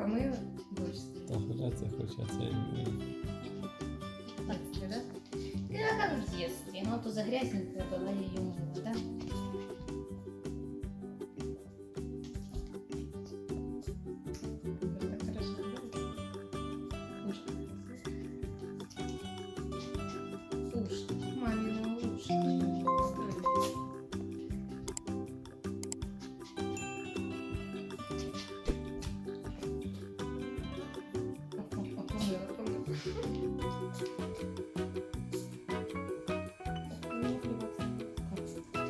Помыла? Дочь. Та гуляться хоче, а це Так да? Как в детстве. Ну, то загрязненькая была, я ее мыла, да?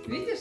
Видишь,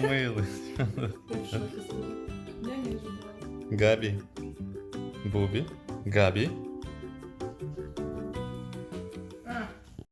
помили. Я в шоке.